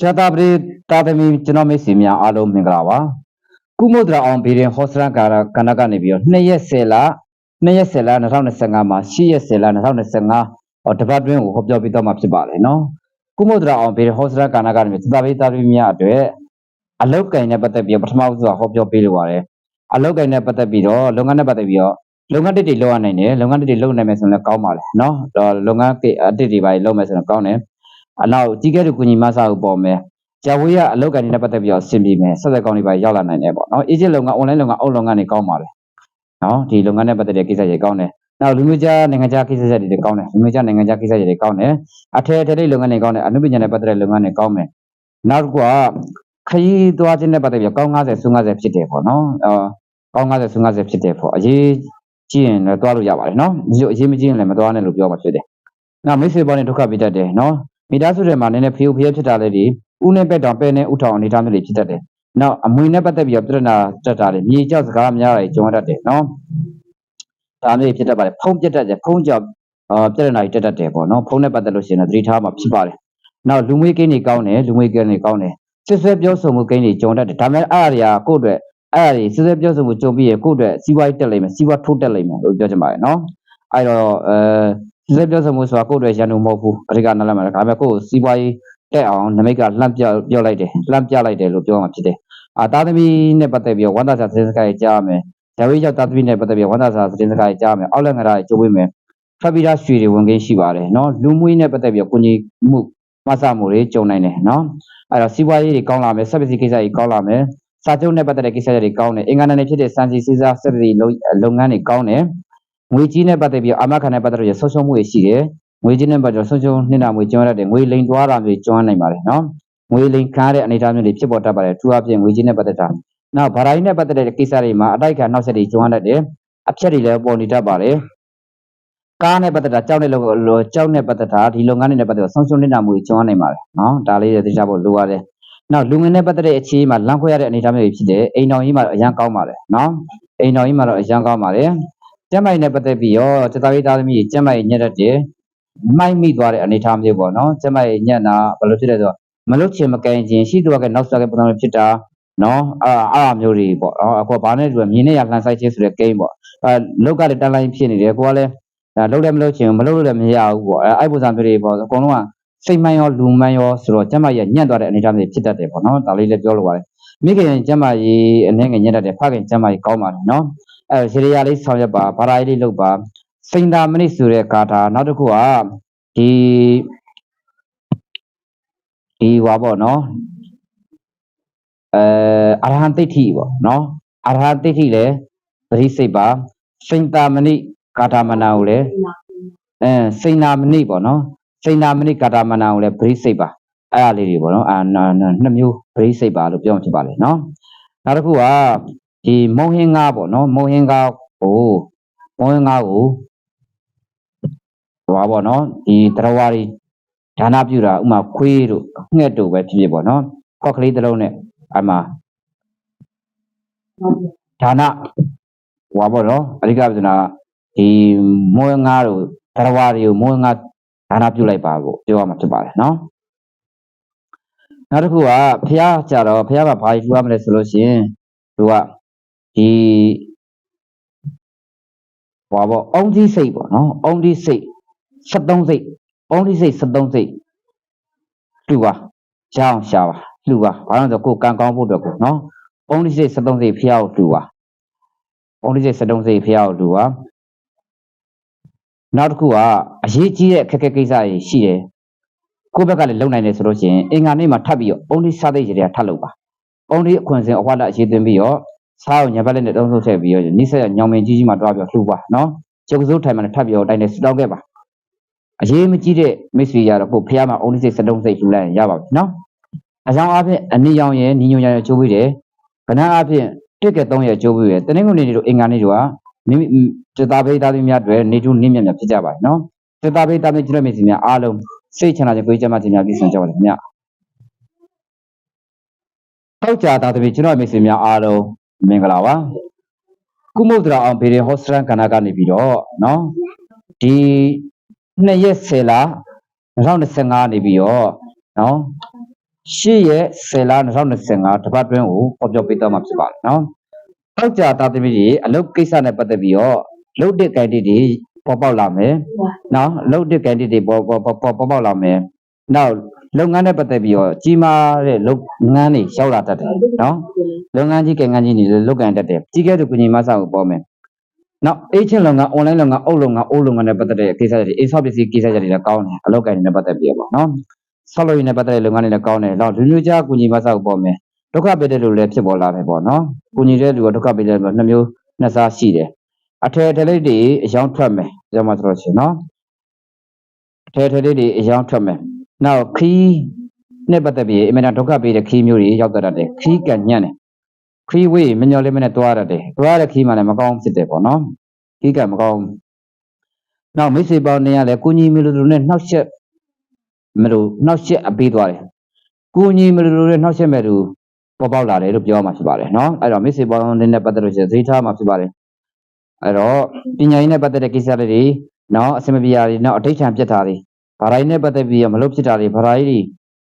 ဇာတာပရိတာသမီကျွန်တော်မိတ်ဆွေများအားလုံးမင်္ဂလာပါကုမုဒ္ဒရာအောင်ဘီရင်ဟောစရန်ကာရကဏကနေပြီးတော့2ရက်10လ2ရက်10လ2025မှာ10ရက်10လ2025ဟောတပတ်တွင်းကိုဟောပြောပြီးတော့မှဖြစ်ပါတယ်နော်ကုမုဒ္ဒရာအောင်ဘီရင်ဟောစရန်ကာနာကနေပြီးဇာတာပရိတာသမီများအတွက်အလောက်ကင်နဲ့ပတ်သက်ပြီးတော့ပထမဆုံးဟောပြောပေးလိုပါတယ်အလောက်ကင်နဲ့ပတ်သက်ပြီးတော့လုပ်ငန်းနဲ့ပတ်သက်ပြီးတော့လုပ်ငန်းတစ်တွေလုပ်ရနိုင်တယ်လုပ်ငန်းတစ်တွေလုပ်နိုင်မယ်ဆိုရင်လည်းကောင်းပါလေနော်တော့လုပ်ငန်းအတစ်တွေပါလုပ်မယ်ဆိုရင်ကောင်းတယ် အနောက်ကြီးကဲတဲ့ကုညီမဆာကိုပေါ်မယ်ဂျာဝေးကအလောက်ကန်နေတဲ့ပတ်သက်ပြီးတော့ဆင်ပြေမယ်ဆက်ဆက်ကောင်းတွေပါရောက်လာနိုင်တယ်ပေါ့နော်အေဂျင့်လုပ်ငန်း online လုပ်ငန်းအုပ်လုပ်ငန်းတွေကောင်းပါလေနော်ဒီလုပ်ငန်းနဲ့ပတ်သက်တဲ့ကိစ္စတွေကောင်းတယ်နောက်လူမျိုးကြားနိုင်ငံခြားကိစ္စတွေကောင်းတယ်လူမျိုးကြားနိုင်ငံခြားကိစ္စတွေကောင်းတယ်အထည်ထည်လေးလုပ်ငန်းတွေကောင်းတယ်အနုပညာနဲ့ပတ်သက်တဲ့လုပ်ငန်းတွေကောင်းမယ်နောက်တစ်ခုကခရီးသွားခြင်းနဲ့ပတ်သက်ပြီးကောင်း90စု90ဖြစ်တယ်ပေါ့နော်အော်ကောင်း90စု90ဖြစ်တယ်ပေါ့အရေးကြည့်ရင်လည်းသွားလို့ရပါတယ်နော်ဒီလိုအရေးမကြည့်ရင်လည်းမသွားနဲ့လို့ပြောမှာဖြစ်တယ်နောက်မိတ်ဆွေပေါင်းနဲ့ဒုက္ခပေးတတ်တယ်နော် မိသားစုတွေမှာနည်းနည်းဖေးဖေးဖြစ်တာလေးတွေဦးနဲ့ပက်တောင်ပဲနဲ့ဥထောင်အနေထားမျိုးတွေဖြစ်တတ်တယ်။နောက်အမွေနဲ့ပတ်သက်ပြီးတော့ပြဿနာတက်တာတွေမြေကြောက်စကားများတာတွေကြုံရတတ်တယ်နော်။ဒါမျိုးတွေဖြစ်တတ်ပါတယ်။ဖုံးပြတ်တတ်တယ်။ဖုံးကြောက်အာပြဿနာတွေတက်တတ်တယ်ပေါ့နော်။ဖုံးနဲ့ပတ်သက်လို့ရှိရင်တော့သတိထားမှဖြစ်ပါတယ်။နောက်လူမွေးကိန်းတွေကောင်းတယ်လူမွေးကိန်းတွေကောင်းတယ်။ဆွဆွဲပြောဆိုမှုကိန်းတွေကြုံတတ်တယ်။ဒါပေမဲ့အဲ့အရာကိုယ့်အတွက်အဲ့အရာဆွဆွဲပြောဆိုမှုကြုံပြီးရင်ကိုယ့်အတွက်စီးပွားရေးတက်လိမ့်မယ်စီးပွားထိုးတက်လိမ့်မယ်လို့ပြောချင်ပါတယ်နော်။အဲ့တော့အဲ ဆွဆွဲပြောဆိုမှုဆိုတာကိုယ့်အတွက်ရန်သူမဟုတ်ဘူး။အဓိကနားလည်မှာဒါပေမဲ့ကိုယ့်ကိုစီးပွားရေးတက်အောင်နမိတ်ကလှမ်းပြပြောလိုက်တယ်လှမ်းပြလိုက်တယ်လို့ပြောမှာဖြစ်တယ်အာသားသမီးနဲ့ပတ်သက်ပြီးဝန္တာစာသတင်းစကားကြီးကြားရမယ်ဇဝေးရောက်သားသမီးနဲ့ပတ်သက်ပြီးဝန္တာစာသတင်းစကားကြီးကြားရမယ်အောက်လက်ငရာကြီးကျိုးဝေးမယ်ဖတ်ပြီးသားရွှေတွေဝင်ကိန်းရှိပါတယ်နော်လူမွေးနဲ့ပတ်သက်ပြီးကိုကြီးမှုမဆမှုတွေကြုံနိုင်တယ်နော်အဲ့တော့စီးပွားရေးတွေကောင်းလာမယ်ဆက်ပစ္စည်းကိစ္စတွေကောင်းလာမယ်စာချုပ်နဲ့ပတ်သက်တဲ့ကိစ္စတွေကောင်းတယ်အင်္ဂါနဲ့ဖြစ်တဲ့စံစီစီစားဆက်ပစ္စည်းလုပ်ငန်းတွေကောင်းတယ် ငွေကြီးနဲ့ပတ်သက်ပြီးအာမခံနဲ့ပတ်သက်ပြီးဆုံးရှုံးမှုတွေရှိတယ်ငွေချင်းနဲ့ပတ်သက်ဆုံးရှုံးနှိမ့်တာငွေကျွမ်းရတယ်ငွေလိမ်သွားတာမျိုးကျွမ်းနိုင်ပါတယ်နော်ငွေလိမ်ခါတဲ့အနေအထားမျိုးတွေဖြစ်ပေါ်တတ်ပါတယ်သူအပြင်ငွေချင်းနဲ့ပတ်သက်တာနောက်ဗရာကြီးနဲ့ပတ်သက်တဲ့ကိစ္စတွေမှာအတိုက်ခံနောက်ဆက်တွေကျွမ်းတတ်တယ်အဖြတ်တွေလည်းပေါ်နေတတ်ပါတယ်ကားနဲ့ပတ်သက်တာကြောက်တဲ့လောကြောက်နဲ့ပတ်သက်တာဒီလုပ်ငန်းတွေနဲ့ပတ်သက်တာဆုံးရှုံးနေတာမျိုးကျွမ်းနိုင်ပါတယ်နော်ဒါလေးတွေသိချဖို့လိုပါတယ်နောက်လူငင်နဲ့ပတ်သက်တဲ့အခြေအနေမှာလမ်းခွဲရတဲ့အနေအထားမျိုးတွေဖြစ်တယ်အိမ်တော်ကြီးမှာတော့အရန်ကောင်းပါတယ်နော်အိမ်တော်ကြီးမှာတော့အရန်ကောင်းပါတယ် ကျမ်းမိုင်နဲ့ပတ်သက်ပြီးရောစတာရေးသားသမီးကျမ်းမိုင်ညက်တတ်တယ်မိုက်မိသွားတဲ့အနေအထားမျိုးပေါ့နော်ကျမရဲ့ညက်နာဘယ်လိုဖြစ်လဲဆိုတော့မလုတ်ချင်မကင်ချင်ရှိသူကနောက်ဆက်တဲ့ပုံစံဖြစ်တာနော်အာအားမျိုးတွေပေါ့နော်အခုကဘာနဲ့ဆိုမြင်းနဲ့ရလှန်ဆိုင်ချင်းဆိုတဲ့ဂိမ်းပေါ့အဲလောက်ကလည်းတန်လိုင်းဖြစ်နေတယ်ကိုကလည်းလုတ်လည်းမလုတ်ချင်မလုတ်လို့လည်းမရဘူးပေါ့အဲအဲ့ပုံစံမျိုးတွေပေါ့အကုန်လုံးကစိတ်မှန်ရောလူမှန်ရောဆိုတော့ကျမရဲ့ညံ့သွားတဲ့အနေအထားမျိုးဖြစ်တတ်တယ်ပေါ့နော်ဒါလေးလည်းပြောလိုပါတယ်မိခင်ကျမကြီးအနေငယ်ညံ့တတ်တယ်ဖခင်ကျမကြီးကောင်းပါတယ်နော် အဲရေရာလေးဆောင်ရွက်ပါဘာသာရေးလေးလုပ်ပါစိန်တာမနစ်ဆိုတဲ့ကာထာနောက်တစ်ခုကဒီဒီဟွာပေါ့နော်အဲအရဟံတိဋ္ဌိပေါ့နော်အရဟံတိဋ္ဌိလည်းသတိစိတ်ပါစိန်တာမနစ်ကာထာမနာကိုလည်းအဲစိန်နာမနစ်ပေါ့နော်စိန်နာမနစ်ကာထာမနာကိုလည်းဗရိစိတ်ပါအဲ့ဒါလေးတွေပေါ့နော်အာနှစ်မျိုးဗရိစိတ်ပါလို့ပြောမှဖြစ်ပါလေနော်နောက်တစ်ခုက ဒီမုံဟင်းငါးပေါ့နော်မုံဟင်းငါးကိုမုံဟင်းငါးကိုဟွာပေါ့နော်ဒီတရားဝါရီဒါနပြုတာဥမာခွေးတို့ငှက်တို့ပဲဖြစ်ဖြစ်ပေါ့နော်ခေါက်ကလေးတစ်လုံးနဲ့အမှဒါနဟွာပေါ့နော်အဓိကပြနာဒီမွေးငါတို့တရားဝါရီကိုမွေးငါဒါနပြုလိုက်ပါကိုပြောရမှာဖြစ်ပါတယ်နော်နောက်တစ်ခုကဘုရားကြတော့ဘုရားကဘာကြီးထူရမလဲဆိုလို့ရှိရင်သူက ဒီဟွာပေါ့အုံကြီးစိတ်ပေါ့နော်အုံကြီးစိတ်73စိတ်အုံကြီးစိတ်73စိတ်လှူပါရအောင်ရှာပါလှူပါဘာလို့လဲဆိုကိုကံကောင်းဖို့အတွက်ကိုနော်အုံကြီးစိတ်73စိတ်ဖျားကိုလှူပါအုံကြီးစိတ်73စိတ်ဖျားကိုလှူပါနောက်တစ်ခုကအရေးကြီးတဲ့ခက်ခဲကိစ္စတွေရှိတယ်ကိုယ့်ဘက်ကလည်းလုံနိုင်တယ်ဆိုလို့ရှိရင်အင်္ဂါနေ့မှာထပ်ပြီးတော့အုံကြီးစားသိကြတဲ့ထပ်လုပ်ပါအုံကြီးအခွင့်စင်အဝါဒအရေးသွင်းပြီးတော့ စားအောင်ညဘက်လက်နဲ့တုံးဆုပ်ထည့်ပြီးတော့နိစ္စရညောင်မင်းကြီးကြီးမှာတွားပြီးလှူပါနော်ကျုပ်စိုးထိုင်မှလည်းထပ်ပြီးတော့တိုင်းနဲ့ဆူတောင်းခဲ့ပါအရေးမကြီးတဲ့မိတ်ဆွေရတော့ကိုဖះမှာအုံးစိတ်စတုံးစိတ်လှူလိုက်ရင်ရပါပြီနော်အကြောင်းအဖြစ်အနည်းရောင်ရဲ့ညီညွတ်ရရဲ့ကျိုးပြီးတယ်ကဏ္ဍအဖြစ်တစ်ကဲသုံးရဲ့ကျိုးပြီးတယ်တနင်္ဂနွေနေ့တို့အင်္ဂါနေ့တို့ကမိမိစတာပိသားသမီးများတွေနေတူနေမြတ်မြတ်ဖြစ်ကြပါနော်စတာပိသားသမီးကျွတ်မိတ်ဆွေများအားလုံးစိတ်ချမ်းသာခြင်းကိုယ်ကျမ်းမာခြင်းများပြည့်စုံကြပါစေခင်ဗျထောက်ကြသားသမီးကျွန်တော်မိတ်ဆွေများအားလုံး မင်္ဂလာပါကုမုဒ္ဒရာအောင်ဘေရဟောစရန်ကဏ္ဍကနေပြီးတော့နော်ဒီ2ရက်10လ2025နေပြီးတော့နော်10ရက်10လ2025တပတ်တွင်းကိုဟောပြောပေးသွားမှာဖြစ်ပါတယ်နော်။တောက်ကြသားသမီးတွေအလုပ်ကိစ္စနဲ့ပတ်သက်ပြီးတော့လုပ်တဲ့ guide တွေပေါ်ပေါက်လာမယ်။နော်လုပ်တဲ့ guide တွေပေါ်ပေါ်ပေါ်ပေါ်ပေါက်လာမယ်။နောက် လုပ်ငန်းနဲ့ပတ်သက်ပြီးတော့ကြီးမားတဲ့လုပ်ငန်းတွေရောက်လာတတ်တယ်နော်။လုပ်ငန်းကြီးကငန်းကြီးတွေလုပ်ကန်တတ်တယ်။ကြီးကဲသူကုညီမဆောက်ကိုပေါ်မယ်။နောက် agent လုပ်ငန်း online လုပ်ငန်းအုပ်လုပ်ငန်းအိုးလုပ်ငန်းနဲ့ပတ်သက်တဲ့ကိစ္စတွေအိဆော့ပစ္စည်းကိစ္စတွေလည်းကောင်းတယ်အလုပ်ကိုင်တွေနဲ့ပတ်သက်ပြီးတော့ပေါ့နော်။ဆောက်လုပ်ရေးနဲ့ပတ်သက်တဲ့လုပ်ငန်းတွေလည်းကောင်းတယ်။နောက်လူမျိုးကြားကုညီမဆောက်ကိုပေါ်မယ်။ဒုက္ခပေးတဲ့လူလည်းဖြစ်ပေါ်လာတယ်ပေါ့နော်။ကုညီတဲ့လူကဒုက္ခပေးတဲ့လူကနှစ်မျိုးနှစ်စားရှိတယ်။အထည်ထည်လေးတွေအယောင်ထွက်မယ်။ကြောက်မှဆိုလို့ရှိရင်နော်။အထည်ထည်လေးတွေအယောင်ထွက်မယ်။ နောက်ခီးနဲ့ပတ်သက်ပြီးအမေရိကန်ဒုက္ခပေးတဲ့ခီးမျိုးတွေရောက်တတ်တယ်။ခီးကညံ့တယ်။ခီးဝေးမညော်လေးမနဲ့တွားရတယ်။တွားတဲ့ခီးမှလည်းမကောင်းဖြစ်တယ်ပေါ့နော်။ခီးကမကောင်းဘူး။နောက်မိတ်ဆွေပေါင်းနေရလဲကုညီမျိုးလူလူနဲ့နှောက်ရက်မလို့နှောက်ရက်အပေးသွားတယ်။ကုညီမျိုးလူလူနဲ့နှောက်ရက်မဲ့သူပေါ်ပေါက်လာတယ်လို့ပြောမှဖြစ်ပါတယ်နော်။အဲ့တော့မိတ်ဆွေပေါင်းနေနဲ့ပတ်သက်လို့ရှိရင်သတိထားမှဖြစ်ပါတယ်။အဲ့တော့ပညာရေးနဲ့ပတ်သက်တဲ့ကိစ္စလေးတွေနော်အစမပြေတာတွေနော်အဋိဋ္ဌံပြတ်တာတွေ ဘာသာရေးနဲ့ပတ်သက်ပြီးတော့မလုပ်ဖြစ်တာတွေဘာသာရေးတွေ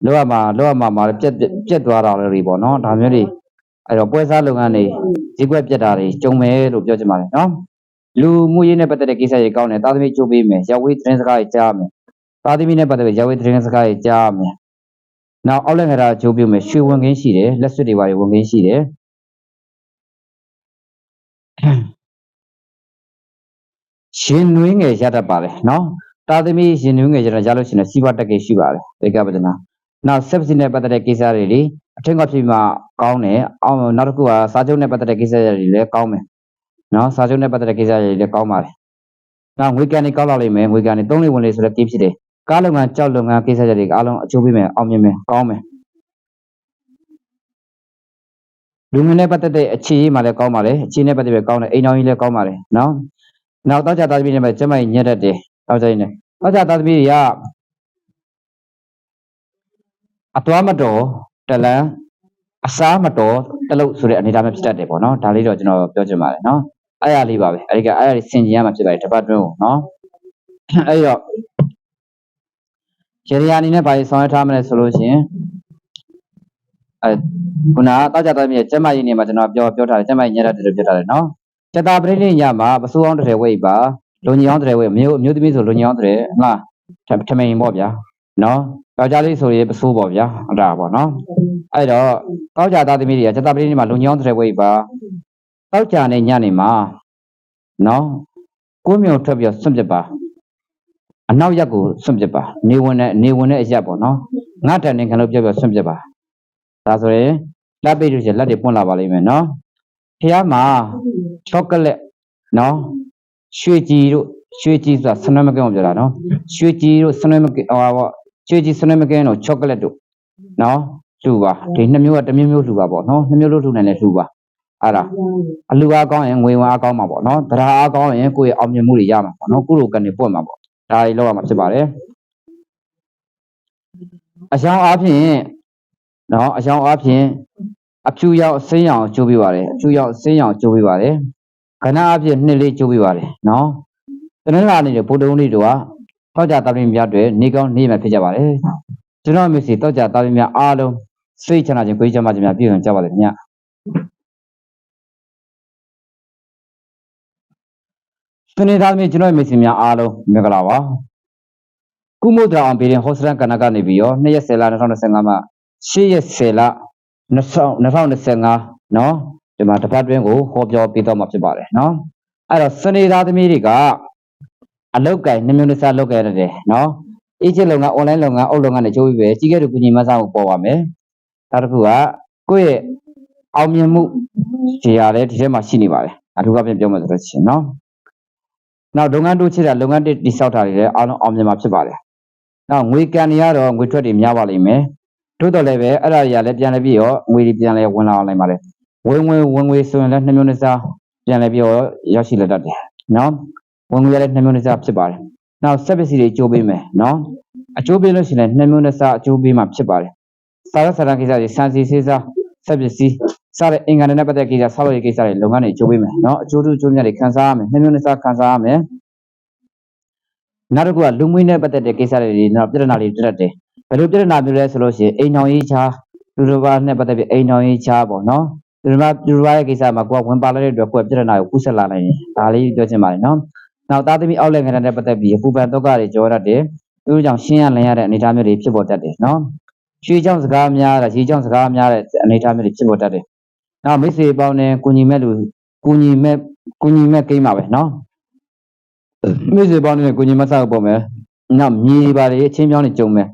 လောရမှာလောရမှာမှာပြက်ပြက်သွားတာတွေပေါ့နော်ဒါမျိုးတွေအဲ့တော့ပွဲစားလုပ်ငန်းတွေဈေးကွက်ပြက်တာတွေကြုံမယ်လို့ပြောချင်ပါတယ်နော်လူမှုရေးနဲ့ပတ်သက်တဲ့ကိစ္စတွေကောင်းတယ်တာသမီချိုးပေးမယ်ရဝေးသတင်းစကားတွေကြားမယ်တာသမီနဲ့ပတ်သက်ပြီးရဝေးသတင်းစကားတွေကြားမယ်နောက်အောက်လက်ငရာချိုးပေးမယ်ရွှေဝင်ခင်းရှိတယ်လက်စွပ်တွေပါဝင်ခင်းရှိတယ်ရှင်နွေးငယ်ရတတ်ပါလေနော် တာသမီရှင်နွေးငယ်ရတတ်ရလို့ရှိရင်စီးပွားတက်ကေရှိပါတယ်ဒေကပဒနာနောက်ဆက်စီနဲ့ပတ်သက်တဲ့ကိစ္စတွေလေအထင်ကဖြစ်မှကောင်းတယ်အောင်နောက်တစ်ခုကစာချုပ်နဲ့ပတ်သက်တဲ့ကိစ္စတွေလည်းကောင်းမယ်နော်စာချုပ်နဲ့ပတ်သက်တဲ့ကိစ္စတွေလည်းကောင်းပါတယ်နောက်ငွေကန်တွေကောက်လာလိမ့်မယ်ငွေကန်တွေသုံးလေးဝင်လေးဆိုတဲ့ကိဖြစ်တယ်ကားလုပ်ငန်းကြောက်လုပ်ငန်းကိစ္စတွေအားလုံးအကျိုးပေးမယ်အောင်မြင်မယ်ကောင်းမယ်လူငွေနဲ့ပတ်သက်တဲ့အခြေအမှလည်းကောင်းပါလေအခြေနဲ့ပတ်သက်ပြီးကောင်းတယ်အိမ်တော်ကြီးလည်းကောင်းပါလေနော်နောက်တော့ကြသားသမီးတွေမှာကျမကြီးညက်တတ်တယ် တော့ကြရင်လည်းတော့ကြသားသမီးတွေကအသွားမတော်တလန်းအစားမတော်တလုတ်ဆိုတဲ့အနေအထားမျိုးဖြစ်တတ်တယ်ပေါ့နော်ဒါလေးတော့ကျွန်တော်ပြောချင်ပါတယ်နော်အဲ့ရလေးပါပဲအဲ့ဒီကအဲ့ရလေးဆင်ကျင်ရမှာဖြစ်ပါတယ်တပတ်တွင်းကိုနော်အဲ့တော့ရေရာအနေနဲ့ဘာကြီးဆောင်ရွက်ထားမလဲဆိုလို့ရှိရင်အဲခုနကတောက်ကြတော့မြေကျမကြီးနေမှာကျွန်တော်ပြောပြောထားတယ်ကျမကြီးညက်တတ်တယ်လို့ပြောထားတယ်နော်စတာပရိနိညမှာပစိုးအောင်တစ်ထည်ဝိတ်ပါ လူညောင်းတစ်ထည်ဝိတ်မျိုးအမျိုးသမီးဆိုလူညောင်းတစ်ထည်ငါထမိန်ပေါ့ဗျာနော်ယောက်ျားလေးဆိုရင်ပစိုးပေါ့ဗျာဟုတ်တာပေါ့နော်အဲ့တော့တောက်ကြသားသမီးတွေကစတာပရိနိမှာလူညောင်းတစ်ထည်ဝိတ်ပါတောက်ကြနေညနေမှာနော်ကိုးမြုံထွက်ပြီးဆွန့်ပစ်ပါအနောက်ရက်ကိုဆွန့်ပစ်ပါနေဝင်တဲ့နေဝင်တဲ့အရက်ပေါ့နော်ငါတန်နေခံလို့ပြောပြောဆွန့်ပစ်ပါဒါဆိုရင်လက်ပိတ်လို့ရှိရင်လက်တွေပွင့်လာပါလိမ့်မယ်နော်ဖះမှာချောကလက်နော် ရွှေကြည်တို့ရွှေကြည်ဆိုတာဆနွဲမကင်းကိုပြောတာနော်ရွှေကြည်တို့ဆနွဲမကင်းဟောပါရွှေကြည်ဆနွဲမကင်းတို့ချောကလက်တို့နော်လှူပါဒီနှစ်မျိုးကတစ်မျိုးမျိုးလှူပါပေါ့နော်နှစ်မျိုးလို့လှူနိုင်လဲလှူပါအဲ့ဒါအလူအားကောင်းရင်ငွေဝင်အားကောင်းမှာပေါ့နော်တရားအားကောင်းရင်ကိုယ့်ရဲ့အောင်မြင်မှုတွေရမှာပေါ့နော်ကုလိုကနေပွင့်မှာပေါ့ဒါတွေလောက်ရမှာဖြစ်ပါတယ်အရှောင်းအားဖြင့်နော်အရှောင်းအားဖြင့်အဖြူရောက်အစင်းရောင်ကျိုးပေးပါတယ်အဖြူရောက်အစင်းရောင်ကျိုးပေးပါတယ် ခဏအပြည့်နှစ်လေးကျိုးပေးပါတယ်နော်တနင်္လာနေ့ဗုဒ္ဓဟူးနေ့တို့ကတောက်ကြတာပြင်များတွေနေကောင်းနေမှဖြစ်ကြပါတယ်ကျွန်တော်မျိုးစီတောက်ကြတာပြင်များအားလုံးစိတ်ချမ်းသာခြင်းကိုယ်ချမ်းသာခြင်းများပြည့်စုံကြပါစေခင်ဗျစနေသားမီးကျွန်တော်မျိုးစီများအားလုံးမင်္ဂလာပါကုမုဒ္ဒရာအောင်ပြည်ရင်ဟောစရန်ကနကနေပြီးတော့2ရက်10လ2025မှာ10ရက်10လ2025နော် ဒီမှာတပတ်တွင်းကိုဟောပြောပေးတော့မှာဖြစ်ပါတယ်နော်အဲ့တော့စနေသားသမီးတွေကအလုတ်ကင်နှမျိုးနှစားလုတ်ကြရတယ်နော်အေးချစ်လုပ်ငန်း online လုပ်ငန်းအုပ်လုပ်ငန်းတွေချိုးပြီးပဲကြီးခဲ့တဲ့ကုညီမဆာကိုပေါ်ပါမယ်နောက်တစ်ခုကကိုယ့်ရဲ့အောင်မြင်မှုဒီဟာလည်းဒီထဲမှာရှိနေပါတယ်အထူးကပြန်ပြောမှဆိုတော့ရှင်နော်နောက်လုပ်ငန်းတိုးချစ်တာလုပ်ငန်းတိစောက်တာတွေလည်းအားလုံးအောင်မြင်မှာဖြစ်ပါတယ်နောက်ငွေကန်တွေကတော့ငွေထွက်တွေများပါလိမ့်မယ်တို့တော့လည်းပဲအဲ့ဒါတွေကလည်းပြန်လဲပြီးတော့ငွေတွေပြန်လဲဝင်လာအောင်နိုင်ပါတယ် ဝင်ဝင်ဝင်ငွေဆိုရင်လည်းနှစ်မျိုးနှစ်စားပြန်လဲပြီးတော့ရောက်ရှိလာတတ်တယ်နော်ဝင်ငွေလည်းနှစ်မျိုးနှစ်စားဖြစ်ပါတယ်နောက်ဆက်ပစ္စည်းတွေအကျိုးပေးမယ်နော်အကျိုးပေးလို့ရှိရင်နှစ်မျိုးနှစ်စားအကျိုးပေးမှဖြစ်ပါတယ်စာရစာရကိစ္စတွေစံစီစေးစားဆက်ပစ္စည်းစတဲ့အင်္ဂါနဲ့ပတ်သက်ကိစ္စဆောက်လုပ်ရေးကိစ္စတွေလုပ်ငန်းတွေအကျိုးပေးမယ်နော်အကျိုးတူအကျိုးမြတ်တွေခံစားရမယ်နှစ်မျိုးနှစ်စားခံစားရမယ်နောက်တစ်ခုကလူမှုနဲ့ပတ်သက်တဲ့ကိစ္စတွေနောက်ပြဿနာတွေတက်တယ်ဘယ်လိုပြဿနာမျိုးလဲဆိုလို့ရှိရင်အိမ်တော်ရေးချာလူတော်ဘာနဲ့ပတ်သက်ပြီးအိမ်တော်ရေးချာပေါ့နော် လူတော်ဘာလူတော်ဘာရဲ့ကိစ္စမှာကိုကဝင်ပါလာတဲ့အတွက်ကိုကပြဿနာကိုကူးဆက်လာနိုင်တယ်ဒါလေးပြောချင်ပါတယ်နော်နောက်သားသမီးအောက်လက်ခံတဲ့ပတ်သက်ပြီးပူပန်တော့ကတွေကြောရတတ်တယ်သူတို့ကြောင့်ရှင်းရလင်းရတဲ့အနေအထားမျိုးတွေဖြစ်ပေါ်တတ်တယ်နော်ရွှေကြောင့်စကားများတာရေကြောင့်စကားများတဲ့အနေအထားမျိုးတွေဖြစ်ပေါ်တတ်တယ်နောက်မိတ်ဆွေပေါင်းနဲ့ကုညီမဲ့လူကုညီမဲ့ကုညီမဲ့ကိန်းပါပဲနော်မိတ်ဆွေပေါင်းနဲ့ကုညီမဆောက်ပေါ့မယ်နောက်မြေပါလေအချင်းပြောင်းနေကြုံမယ်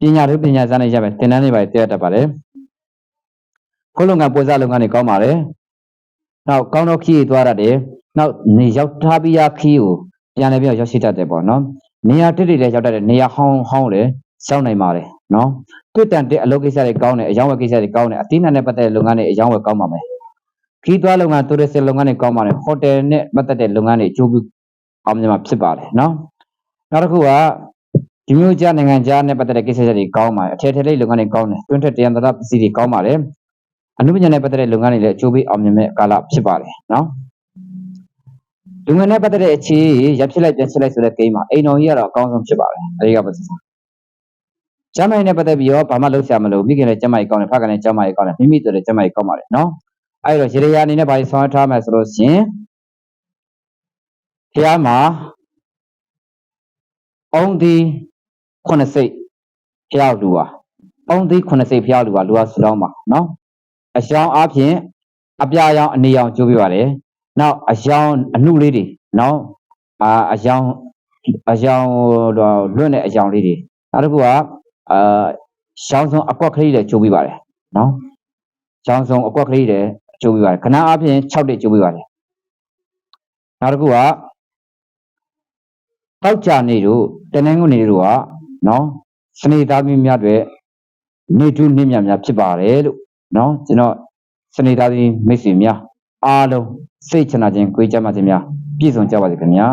ပညာတွေပညာစမ်းနေရမယ်သင်တန်းတွေပါတည့်တတ်ပါတယ် ခုလုံကပွဲစားလုပ်ငန်းတွေကောင်းပါတယ်နောက်ကောင်းတော့ခီးသွားရတယ်နောက်နေရောက်ထားပြီးရခီးကိုပြန်လည်းပြောင်းရောက်ရှိတတ်တယ်ပေါ့နော်နေရာတစ်တွေလည်းရောက်တတ်တယ်နေရာဟောင်းဟောင်းလည်းစောင့်နိုင်ပါတယ်နော်တွေ့တန်တဲ့အလုပ်ကိစ္စတွေကောင်းတယ်အယောင်းဝယ်ကိစ္စတွေကောင်းတယ်အသီးနှံနဲ့ပတ်သက်တဲ့လုပ်ငန်းတွေအယောင်းဝယ်ကောင်းပါမယ်ခီးသွားလုပ်ငန်းတူရစ်လုပ်ငန်းတွေကောင်းပါတယ်ဟိုတယ်နဲ့ပတ်သက်တဲ့လုပ်ငန်းတွေအကျိုးပြုအောင်မြင်မှာဖြစ်ပါတယ်နော်နောက်တစ်ခုကဒီမျိုးကြားနိုင်ငံကြားနဲ့ပတ်သက်တဲ့ကိစ္စတွေကောင်းပါတယ်အထည်ထည်လေးလုပ်ငန်းတွေကောင်းတယ်တွင်းထက်တရားသဒပစ္စည်းတွေကောင်းပါတယ် အနုပညာနဲ့ပတ်သက်တဲ့လုပ်ငန်းတွေလည်းအကျိုးပေးအောင်မြင်မဲ့ကာလဖြစ်ပါတယ်နော်လူငယ်နဲ့ပတ်သက်တဲ့အခြေရဖြစ်လိုက်ပြန်ဖြစ်လိုက်ဆိုတဲ့ကိန်းမှာအိမ်တော်ကြီးကတော့အကောင်းဆုံးဖြစ်ပါတယ်အဲဒီကပတ်သက်ကျမ်းမိုင်နဲ့ပတ်သက်ပြီးတော့ဘာမှလုပ်ဆရာမလို့မိခင်လည်းကျမ်းမိုင်ကောင်းတယ်ဖခင်လည်းကျမ်းမိုင်ကောင်းတယ်မိမိတို့လည်းကျမ်းမိုင်ကောင်းပါတယ်နော်အဲဒီတော့ရေရယာအနေနဲ့ဘာလို့ဆောင်ရွက်ထားမယ်ဆိုလို့ရှိရင်ဖះမှာအုံးဒီခုနှစ်စိတ်ဖျောက်လူပါအုံးသိခုနှစ်စိတ်ဖျောက်လူပါလူကဆူတောင်းပါနော် အရှောင်းအပြင်အပြာရောင်အနေရောင်ကျိုးပြပါတယ်နောက်အယောင်အနှုလေးတွေနော်အာအယောင်အယောင်တော့လွတ်တဲ့အယောင်လေးတွေနောက်တစ်ခုကအာရှောင်းဆုံးအကွက်ကလေးတွေကျိုးပြပါတယ်နော်ရှောင်းဆုံးအကွက်ကလေးတွေကျိုးပြပါတယ်ခဏအပြင်6တဲ့ကျိုးပြပါတယ်နောက်တစ်ခုကတောက်ကြနေတို့တနင်္ဂနွေနေ့တို့ကနော်စနေသားသမီးများတွေနေထုနေမြများဖြစ်ပါတယ်လို့ နော်ကျွန်တော်စနေသားသမီးမိတ်ဆွေများအားလုံးစိတ်ချနာခြင်းကိုယ်ကြမ်းပါခြင်းများပြည့်စုံကြပါစေခင်ဗျာ